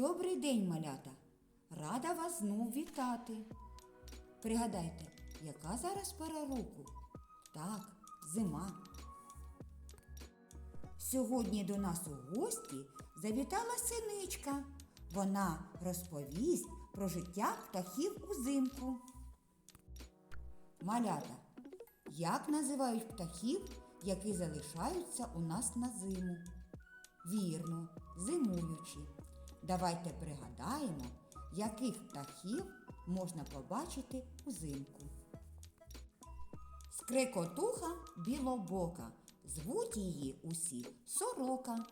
Добрий день, малята! Рада вас знов вітати. Пригадайте, яка зараз пора року? Так, зима. Сьогодні до нас у гості завітала синичка. Вона розповість про життя птахів узимку. Малята, як називають птахів, які залишаються у нас на зиму? Вірно, зимуючі. Давайте пригадаємо, яких птахів можна побачити узимку. Скрикотуха білобока. Звуть її усі сорока.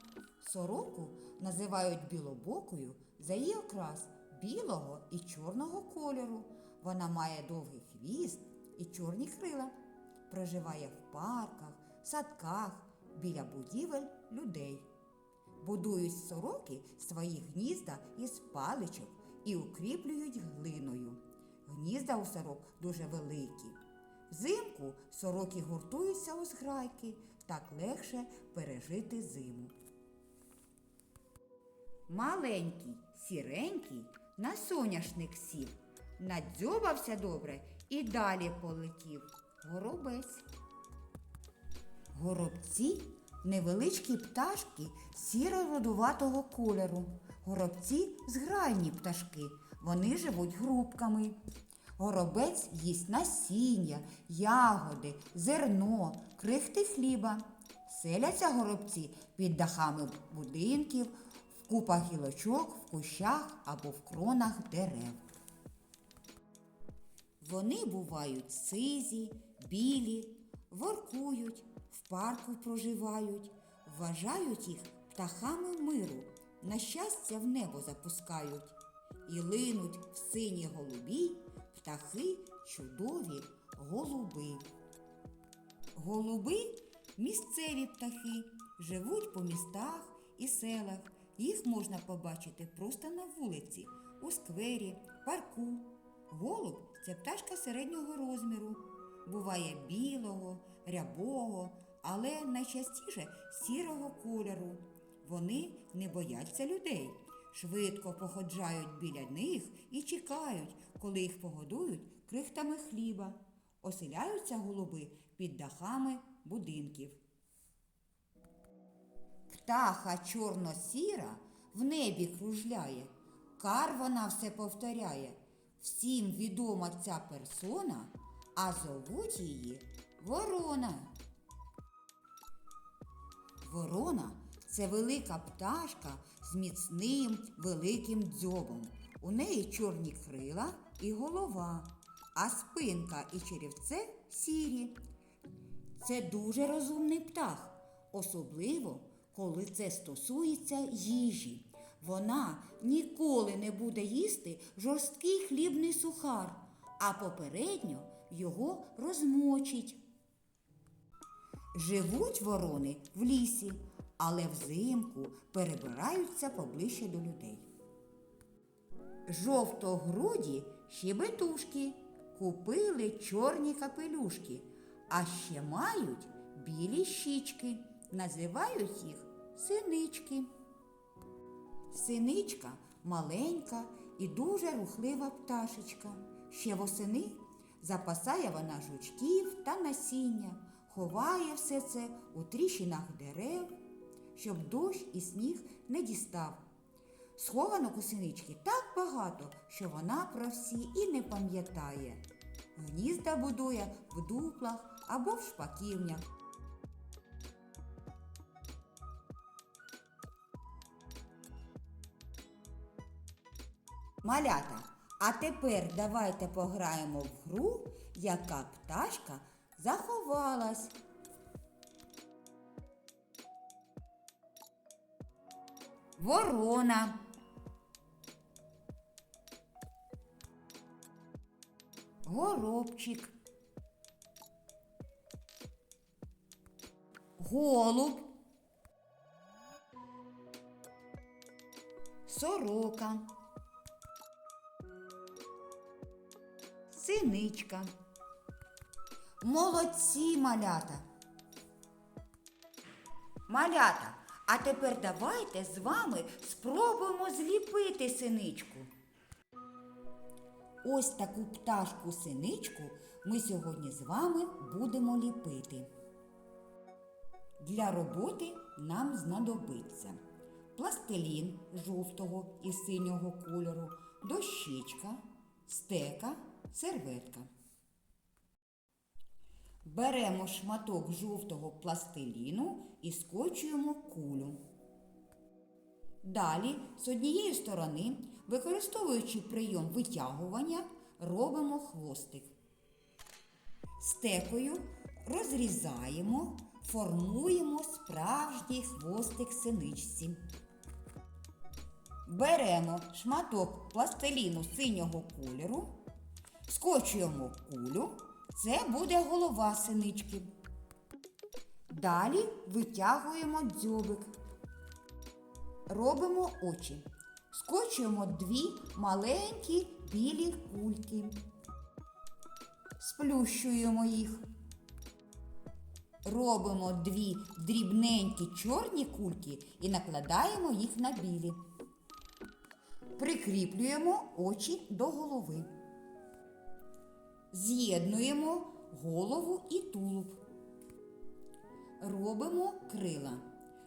Сороку називають білобокою за її окрас білого і чорного кольору. Вона має довгий хвіст і чорні крила. Проживає в парках, садках, біля будівель людей. Будують сороки свої гнізда із паличок і укріплюють глиною. Гнізда у сорок дуже великі. Взимку сороки гуртуються у зграйки, так легше пережити зиму. Маленький, сіренький на соняшник сів, надзьобався добре і далі полетів. Горобець. Горобці невеличкі пташки сіро-родуватого кольору. Горобці зграйні пташки. Вони живуть грубками. Горобець їсть насіння, ягоди, зерно, крихти хліба. Селяться горобці під дахами будинків, в купах гілочок, в кущах або в кронах дерев. Вони бувають сизі, білі, воркують, в парку проживають, вважають їх птахами миру, на щастя в небо запускають. І линуть в синій голубі птахи чудові голуби. Голуби місцеві птахи, живуть по містах і селах. Їх можна побачити просто на вулиці, у сквері, парку. Голуб це пташка середнього розміру. Буває білого, рябого, але найчастіше сірого кольору. Вони не бояться людей, швидко походжають біля них і чекають, коли їх погодують крихтами хліба. Оселяються голуби під дахами будинків. Птаха чорно-сіра в небі кружляє, кар вона все повторяє. Всім відома ця персона, а зовуть її Ворона. Ворона це велика пташка з міцним великим дзьобом. У неї чорні крила і голова, а спинка і черівце сірі. Це дуже розумний птах, особливо коли це стосується їжі. Вона ніколи не буде їсти жорсткий хлібний сухар, а попередньо його розмочить. Живуть ворони в лісі, але взимку перебираються поближче до людей. Жовтогруді щебетушки купили чорні капелюшки, а ще мають білі щічки, називають їх синички. Синичка маленька і дуже рухлива пташечка. Ще восени запасає вона жучків та насіння, ховає все це у тріщинах дерев, щоб дощ і сніг не дістав. Схованок у синички так багато, що вона про всі і не пам'ятає. Гнізда будує в дуплах або в шпаківнях. Малята, а тепер давайте пограємо в гру, яка пташка заховалась. Ворона. Горобчик. Голуб. Сорока. Синичка. Молодці малята. Малята, А тепер давайте з вами спробуємо зліпити синичку. Ось таку пташку синичку ми сьогодні з вами будемо ліпити. Для роботи нам знадобиться пластилін жовтого і синього кольору, дощечка, стека, серветка. Беремо шматок жовтого пластиліну і скочуємо кулю. Далі з однієї сторони, використовуючи прийом витягування, робимо хвостик. Стекою розрізаємо, формуємо справжній хвостик синичці. Беремо шматок пластиліну синього кольору, скочуємо кулю, це буде голова синички. Далі витягуємо дзьобик. Робимо очі. Скочуємо дві маленькі білі кульки. Сплющуємо їх. Робимо дві дрібненькі чорні кульки і накладаємо їх на білі. Прикріплюємо очі до голови. З'єднуємо голову і тулуб. Робимо крила.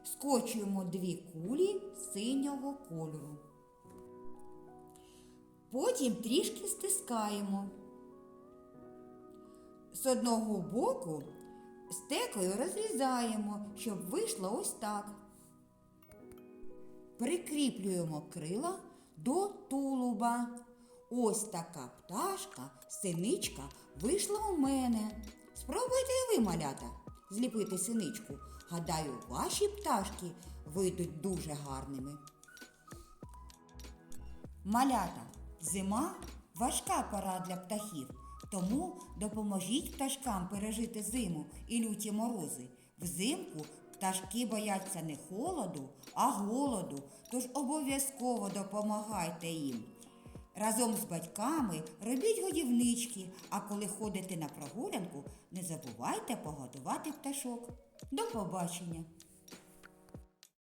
Скочуємо дві кулі синього кольору. Потім трішки стискаємо. З одного боку стекою розрізаємо, щоб вийшло ось так. Прикріплюємо крила до тулуба. Ось така пташка, синичка вийшла у мене. Спробуйте і ви, малята, зліпити синичку. Гадаю, ваші пташки вийдуть дуже гарними. Малята, зима важка пора для птахів, тому допоможіть пташкам пережити зиму і люті морози. Взимку пташки бояться не холоду, а голоду, тож обов'язково допомагайте їм. Разом з батьками робіть годівнички, а коли ходите на прогулянку, не забувайте погодувати пташок. До побачення!